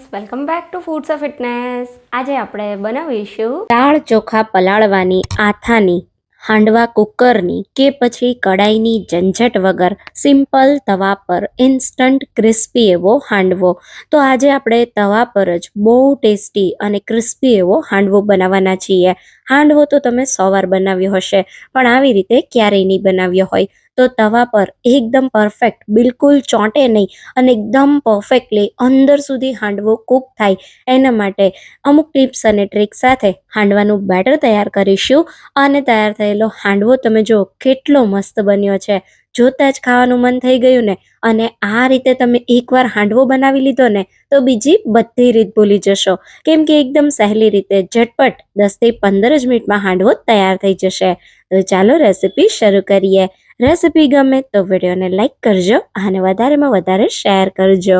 Friends welcome back to foods of fitness આજે આપણે બનાવીશું દાળ ચોખા પલાળવાની આથાની, હાંડવા કુકરની કે પછી કડાઈની ઝંઝટ વગર સિમ્પલ તવા પર ઇન્સ્ટન્ટ ક્રિસ્પી એવો હાંડવો. તો આજે આપણે તવા પર જ બહુ ટેસ્ટી અને ક્રિસ્પી એવો હાંડવો બનાવવાના છીએ. હાંડવો તો તમે સો વાર બનાવ્યો હશે, પણ આવી રીતે ક્યારેય નહીં બનાવ્યો હોય. તો તવા પર એકદમ પરફેક્ટ બિલકુલ ચોંટે નહીં અને એકદમ પરફેક્ટલી અંદર સુધી હાંડવો કૂક થાય. એના માટે અમુક ટિપ્સ અને ટ્રીક સાથે હાંડવાનું બેટર તૈયાર કરીશું અને તૈયાર થયેલો હાંડવો તમે જો કેટલો મસ્ત બન્યો છે. જોતાં જ ખાવાનું મન થઈ ગયું ને અને આ રીતે તમે એકવાર હાંડવો બનાવી લીધો ને તો બીજી બધી રીત ભૂલી જશો. કેમ કે એકદમ સહેલી રીતે ઝટપટ દસથી પંદર જ મિનિટમાં હાંડવો તૈયાર થઈ જશે. તો ચાલો રેસીપી શરૂ કરીએ. રેસીપી ગમે તો વિડીયોને લાઇક કરજો અને વધારેમાં વધારે શેર કરજો.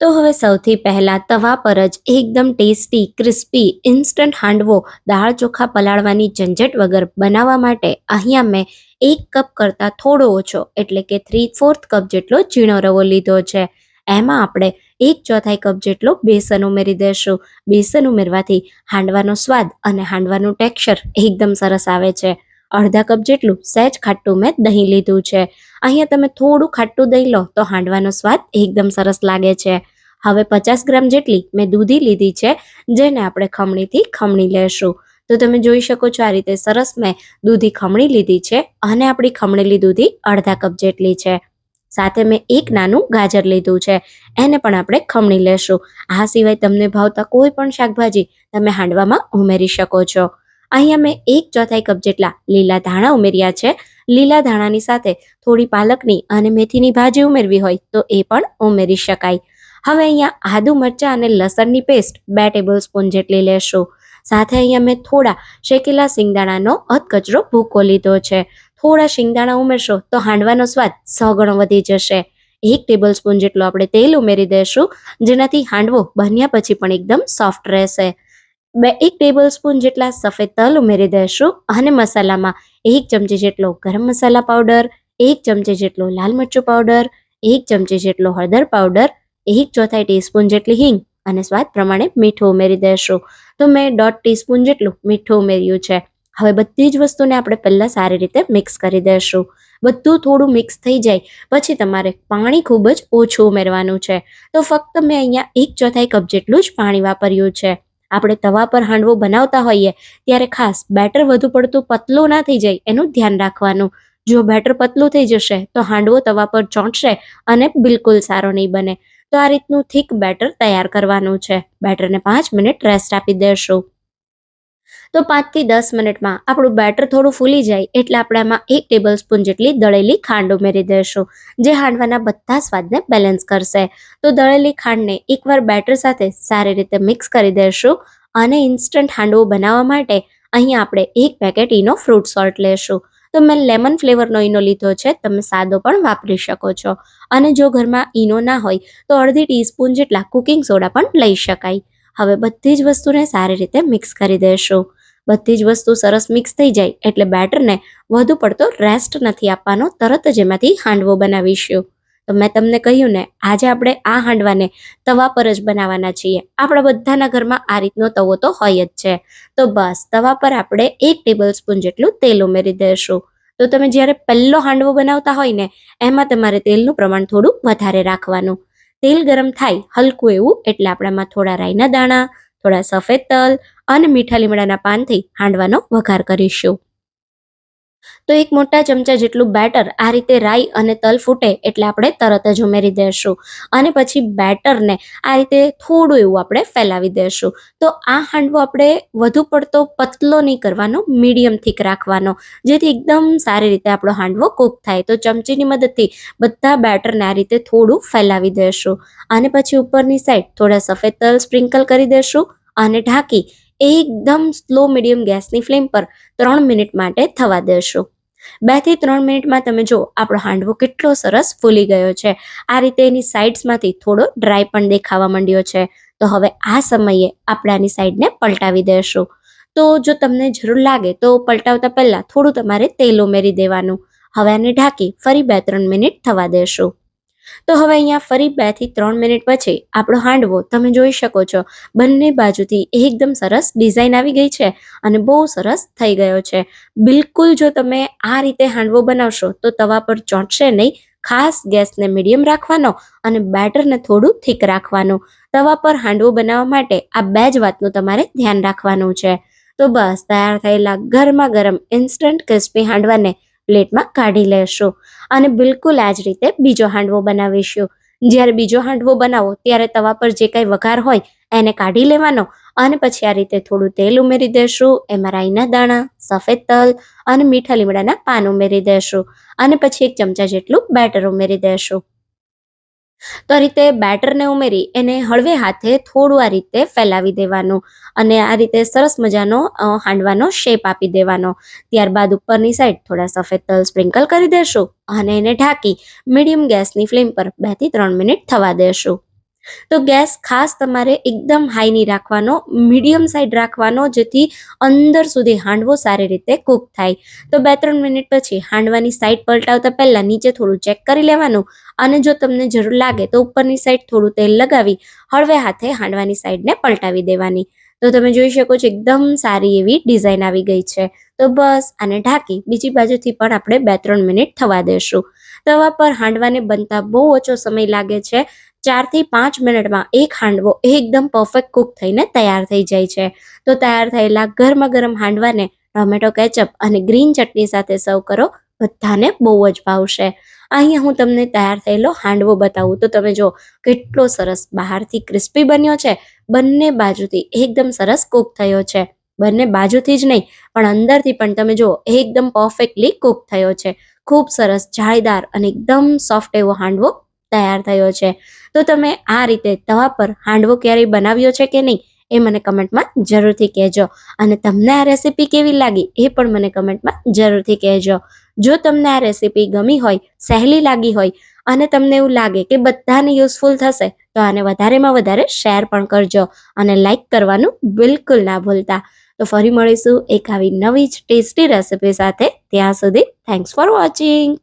તો હવે સૌથી પહેલાં તવા પર જ એકદમ ટેસ્ટી, ક્રિસ્પી, ઇન્સ્ટન્ટ હાંડવો, દાળ ચોખા પલાળવાની ઝંઝટ વગર બનાવવા માટે અહીંયા મેં એક કપ કરતાં થોડો ઓછો, એટલે કે થ્રી ફોર્થ કપ જેટલો ઝીણો રવો લીધો છે. એમાં આપણે એક ચોથાઈ કપ જેટલો બેસન ઉમેરી દઈશું બેસન ઉમેરવાથી હાંડવાનો સ્વાદ અને હાંડવાનું ટેક્સચર એકદમ સરસ આવે છે. અડધા કપ જેટલું સહેજ ખાટું મેં દહીં લીધું છે. અહીંયા તમે થોડું ખાટું દહીં લો તો હાંડવાનો સ્વાદ એકદમ સરસ લાગે છે. હવે પચાસ ગ્રામ જેટલી મેં દૂધી લીધી છે, જેને આપણે ખમણીથી ખમણી લેશું. તો તમે જોઈ શકો છો આ રીતે સરસ મેં દૂધી ખમણી લીધી છે અને આપણી ખમણેલી દૂધી અડધા કપ જેટલી છે. સાથે મેં એક નાનું ગાજર લીધું છે, એને પણ આપણે ખમણી લેશું. આ સિવાય તમને ભાવતા કોઈ પણ શાકભાજી તમે હાંડવામાં ઉમેરી શકો છો. અહીંયા મેં એક ચોથાઈ કપ જેટલા લીલા ધાણા ઉમેર્યા છે. લીલા ધાણાની સાથે થોડી પાલકની અને મેથીની ભાજી ઉમેરવી હોય તો એ પણ ઉમેરી શકાય. હવે અહીંયા આદુ મરચાં અને લસણની પેસ્ટ બે ટેબલ સ્પૂન જેટલી લેશું. સાથે અહીંયા મેં થોડા શેકેલા શિંગદાણાનો અધકચરો ભૂકો લીધો છે. થોડા શિંગદાણા ઉમેરશો તો હાંડવાનો સ્વાદ સો ગણો વધી જશે. એક ટેબલ સ્પૂન જેટલું આપણે તેલ ઉમેરી દઈશું જેનાથી હાંડવો બન્યા પછી પણ એકદમ સોફ્ટ રહેશે. બે એક ટેબલ સ્પૂન જેટલા સફેદ તલ ઉમેરી દઈશું અને મસાલામાં એક ચમચી જેટલો ગરમ મસાલા પાવડર એક ચમચી જેટલો લાલ મરચું પાવડર એક ચમચી જેટલો હળદર પાવડર એક ચોથાઈ ટીસ્પૂન જેટલી હિંગ અને સ્વાદ પ્રમાણે મીઠું ઉમેરી દઈશું. તો મેં દોઢ ટીસ્પૂન જેટલું મીઠું ઉમેર્યું છે. હવે બધી જ વસ્તુને આપણે પહેલાં સારી રીતે મિક્સ કરી દઈશું. બધું થોડું મિક્સ થઈ જાય, પછી તમારે પાણી ખૂબ જ ઓછું ઉમેરવાનું છે. તો ફક્ત મેં અહીંયા એક ચોથાઈ કપ જેટલું જ પાણી વાપર્યું છે. આપણે તવા પર હાંડવો બનાવતા હોઈએ, ત્યારે ખાસ બેટર વધુ પડતું પતલું ના થઈ જાય એનું ધ્યાન રાખવાનું. જો બેટર પતલું થઈ જશે, તો હાંડવો તવા પર ચોંટશે અને બિલકુલ સારો નહીં બને. તો આ રીતનું થીક બેટર તૈયાર કરવાનું છે. બેટરને પાંચ મિનિટ રેસ્ટ આપી દેશું. તો પાંચથી દસ મિનિટમાં આપણું બેટર થોડું ફૂલી જાય એટલે આપણે આમાં એક ટેબલ સ્પૂન જેટલી દળેલી ખાંડ ઉમેરી દઈશું, જે હાંડવાના બધા સ્વાદને બેલેન્સ કરશે. તો દળેલી ખાંડને એકવાર બેટર સાથે સારી રીતે મિક્સ કરી દઈશું અને ઇન્સ્ટન્ટ હાંડવો બનાવવા માટે અહીં આપણે એક પેકેટ ઈનો ફ્રૂટ સોલ્ટ લેશું. તો મેં લેમન ફ્લેવરનો ઈનો લીધો છે, તમે સાદો પણ વાપરી શકો છો. અને જો ઘરમાં ઈનો ના હોય, તો અડધી ટીસ્પૂન જેટલા કુકિંગ સોડા પણ લઈ શકાય. હવે બધી જ વસ્તુને સારી રીતે મિક્સ કરી દઈશું. બધી જ વસ્તુ સરસ મિક્સ થઈ જાય એટલે બેટરને વધુ પડતો રેસ્ટ નથી આપવાનો, તરત જ એમાંથી હાંડવો બનાવીશું. તો મેં તમને કહ્યું ને, આજે આપણે આ હાંડવાને તવા પર જ બનાવવાના છીએ. આપણા બધાના ઘરમાં આ રીતનો તવો તો હોય જ છે. તો બસ, તવા પર આપણે એક ટેબલ સ્પૂન જેટલું તેલ ઉમેરી દઈશું. તો તમે જ્યારે પહેલો હાંડવો બનાવતા હોય ને, એમાં તમારે તેલનું પ્રમાણ થોડું વધારે રાખવાનું. તેલ ગરમ થાય હલકું એવું એટલે આપણામાં થોડા રાઈના દાણા થોડા સફેદ તલ અને મીઠા લીમડાના પાનથી હાંડવાનો વઘાર કરીશું. તો એક મોટા ચમચા જેટલું બેટર આ રીતે રાઈ અને તલ ફૂટે એટલે આપણે તરત જ ઉમેરી દઈશું અને પછી બેટરને આ રીતે થોડું એવું આપણે ફેલાવી દઈશું તો આ હાંડવો આપણે વધુ પડતો પતલો નહીં કરવાનો, મીડિયમ થીક રાખવાનો. જેથી એકદમ સારી રીતે આપણો હાંડવો કૂક થાય. તો ચમચીની મદદથી બધા બેટરને આ રીતે થોડું ફેલાવી દઈશું અને પછી ઉપરની સાઈડ થોડા સફેદ તલ સ્પ્રિંકલ કરી દઈશું અને ઢાંકી એકદમ સ્લો મીડિયમ ગેસની ફ્લેમ પર ત્રણ મિનિટ માટે થવા દેશું. બેથી ત્રણ મિનિટમાં તમે જો આપણો હાંડવો કેટલો સરસ ફૂલી ગયો છે. આ રીતે એની સાઇડ્સમાંથી થોડો ડ્રાય પણ દેખાવા માંડ્યો છે. તો હવે આ સમયે આપણે આની સાઈડને પલટાવી દેશું. તો જો તમને જરૂર લાગે, તો પલટાવતા પહેલાં થોડું તમારે તેલ ઉમેરી દેવાનું. હવે આને ઢાંકી ફરી બે ત્રણ મિનિટ થવા દેશું. તો હવે અહીંયા ફરી બેથી ત્રણ મિનિટ પછી આપણો હાંડવો તમે જોઈ શકો છો. બંને બાજુથી એકદમ સરસ ડિઝાઇન આવી ગઈ છે અને બહુ સરસ થઈ ગયો છે. બિલકુલ જો તમે આ રીતે હાંડવો બનાવશો તો તવા પર ચોંટશે નહીં. ખાસ ગેસને મીડિયમ રાખવાનો અને બેટરને થોડું થીક રાખવાનું. તવા પર હાંડવો બનાવવા માટે આ બે જ વાતનું તમારે ધ્યાન રાખવાનું છે. તો બસ, તૈયાર થયેલા ગરમા ગરમ ઇન્સ્ટન્ટ ક્રિસ્પી હાંડવાને પ્લેટમાં કાઢી લેશું. અને બિલકુલ આ જ રીતે બીજો હાંડવો બનાવીશું. જ્યારે બીજો હાંડવો બનાવો, ત્યારે તવા પર જે કાંઈ વઘાર હોય, એને કાઢી લેવાનો અને પછી આ રીતે થોડું તેલ ઉમેરી દેશું એમાં રાઈના દાણા, સફેદ તલ અને મીઠા લીમડાના પાન ઉમેરી દેશું. અને પછી એક ચમચા જેટલું બેટર ઉમેરી દેશું. તો આ રીતે બેટરને ઉમેરી એને હળવે હાથે થોડું આ રીતે ફેલાવી દેવાનું અને આ રીતે સરસ મજાનો હાંડવાનો શેપ આપી દેવાનો. ત્યારબાદ ઉપરની સાઈડ થોડા સફેદ તલ સ્પ્રિંકલ કરી દેશું અને એને ઢાંકી મીડિયમ ગેસની ફ્લેમ પર બેથી ત્રણ મિનિટ થવા દેશું. તો ગેસ ખાસ તમારે એકદમ હાઈ નહીં રાખવાનો મીડિયમ સાઈડ રાખવાનો, જેથી અંદર સુધી હાંડવો સારી રીતે કૂક થાય. તો બે ત્રણ મિનિટ પછી હાંડવાની સાઈડ પલટાવતા પહેલાં નીચે થોડું ચેક કરી લેવાનું અને જો તમને જરૂર લાગે તો ઉપરની સાઈડ થોડું તેલ લગાવી, હળવે હાથે હાંડવાની સાઈડને પલટાવી દેવાની. તો તમે જોઈ શકો છો એકદમ સારી એવી ડિઝાઇન આવી ગઈ છે. તો બસ આને ઢાંકી બીજી બાજુથી પણ આપણે બે ત્રણ મિનિટ થવા દેશું. તવા પર હાંડવાને બનતા બહુ ઓછો સમય લાગે છે. ચારથી પાંચ મિનિટમાં એક હાંડવો એકદમ પરફેક્ટ કુક થઈને તૈયાર થઈ જાય છે. તો તૈયાર થયેલા ગરમા ગરમ હાંડવાને ટોમેટો કેચઅપ અને ગ્રીન ચટણી સાથે સર્વ કરો, બધાને બહુ જ ભાવશે. અહીંયા હું તમને તૈયાર થયેલો હાંડવો બતાવું. તો તમે જો કેટલો સરસ બહારથી ક્રિસ્પી બન્યો છે. બંને બાજુથી એકદમ સરસ કૂક થયો છે. બંને બાજુથી જ નહીં, પણ અંદરથી પણ તમે જુઓ, એકદમ પરફેક્ટલી કૂક થયો છે. ખૂબ સરસ, જાળીદાર અને એકદમ સોફ્ટ એવો હાંડવો તૈયાર થયો છે. તો તમે આ રીતે તવા પર હાંડવો ક્યારેય બનાવ્યો છે કે નહીં, એ મને કમેન્ટમાં જરૂરથી કહેજો. અને તમને આ રેસીપી કેવી લાગી, એ પણ મને કમેન્ટમાં જરૂરથી કહેજો. જો તમને આ રેસીપી ગમી હોય, સહેલી લાગી હોય, અને તમને એવું લાગે કે બધાને યુઝફુલ થશે, તો આને વધારેમાં વધારે શેર પણ કરજો. અને લાઈક કરવાનું બિલકુલ ના ભૂલતા. તો ફરી મળીશું એક આવી નવી જ ટેસ્ટી રેસીપી સાથે. ત્યાં સુધી થેન્ક્સ ફોર વોચિંગ